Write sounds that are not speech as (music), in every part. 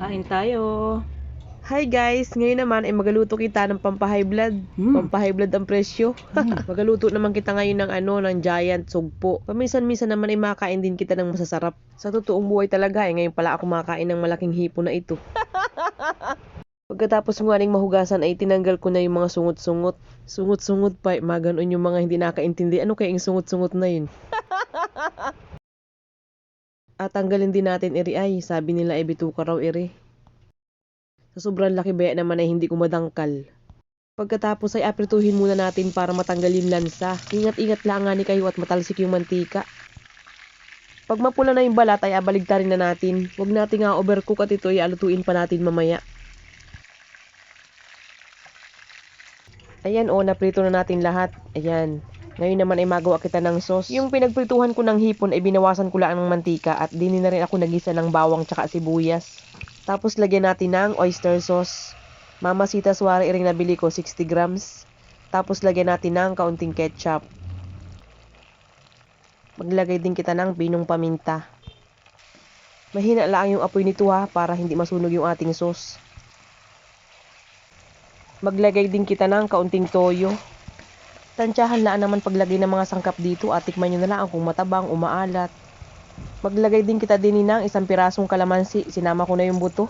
Kain tayo. Hi guys! Ngayon naman ay magaluto kita ng pampahay blood. Hmm. Pampahay blood ang presyo. (laughs) magaluto naman kita ngayon ng ano, ng giant sugpo. Paminsan-minsan naman ay makain din kita ng masasarap. Sa totoong buhay talaga eh, ngayon pala ako makain ng malaking hipo na ito. (laughs) Pagkatapos ning mahugasan ay tinanggal ko na yung mga sungot-sungot. Sungot-sungot pa, eh, mga ganon yung mga hindi nakaintindi. Ano kaya yung sungot-sungot na yun? (laughs) At tanggalin din natin iri ay, sabi nila ay bituka raw iri. Sa sobrang laki baya naman ay hindi ko madangkal. Pagkatapos ay aprituhin muna natin para matanggal yung lansa. Ingat-ingat lang nga ni kayo at matalsik yung mantika. Pag mapula na yung balat ay abaligtarin na natin. Huwag natin nga overcook at ito ay alutuin pa natin mamaya. Ayan o, naprito na natin lahat. Ayan. Ngayon naman ay magawa kita ng sauce. Yung pinagprituhan ko ng hipon ay binawasan ko lang ng mantika at dini na rin ako nagisa ng bawang tsaka sibuyas. Tapos lagyan natin ng oyster sauce. Mamasita suwari ring nabili ko 60 grams. Tapos lagyan natin ng kaunting ketchup. Maglagay din kita ng binong paminta. Mahina lang yung apoy nito ha para hindi masunog yung ating sauce. Maglagay din kita ng kaunting toyo. Tansyahan lang naman paglagay ng mga sangkap dito at tikman nyo na lang kung matabang, umaalat. Maglagay din kita din ng isang pirasong kalamansi. Sinama ko na yung buto.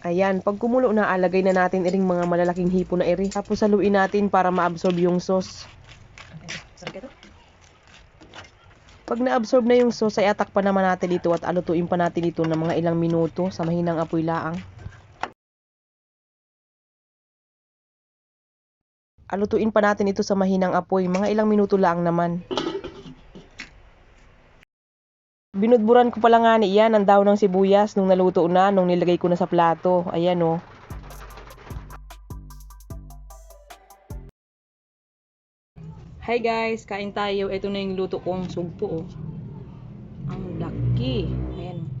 Ayan, pag kumulo na, alagay na natin iring mga malalaking hipo na iri. Tapos haluin natin para ma-absorb yung sauce. Pag na-absorb na yung sauce, ay atak pa naman natin ito at alutuin pa natin ito ng mga ilang minuto sa mahinang apoy laang. Alutuin pa natin ito sa mahinang apoy, mga ilang minuto lang naman. Binudburan ko pala nga ni iyan ang daw ng sibuyas nung naluto na, nung nilagay ko na sa plato. Ayan oh. Hi guys, kain tayo. Ito na yung luto kong sugpo. Oh. Ang laki. Ayan.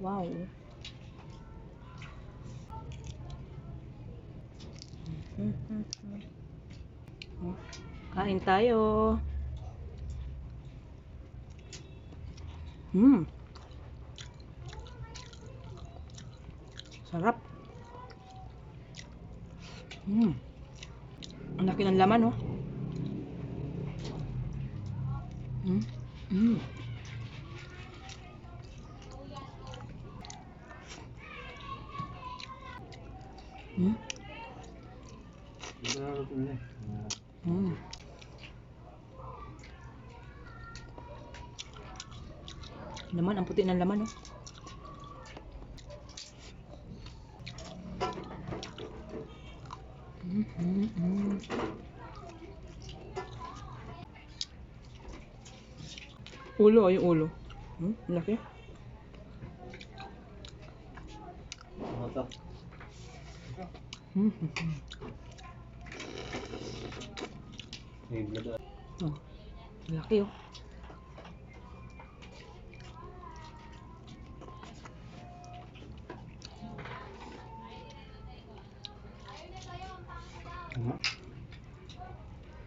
Wow. Kain tayo. Hmm. Sarap. Hmm. Ang laki ng laman, oh. Hmm. Hmm. Hmm. Hmm. Laman, ang puti ng laman, oh. Mm, mm, mm. Ulo, yung ulo. Hmm, laki. Hmm, hmm, hmm. Oh, laki oh.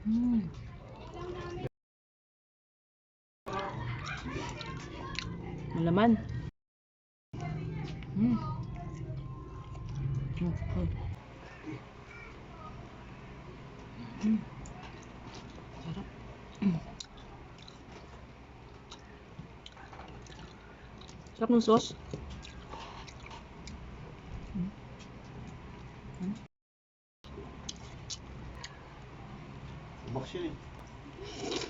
Hmm. Malaman. Hmm. Hmm. Hmm. Hmm. Sarap. Ng sauce. Box yun eh.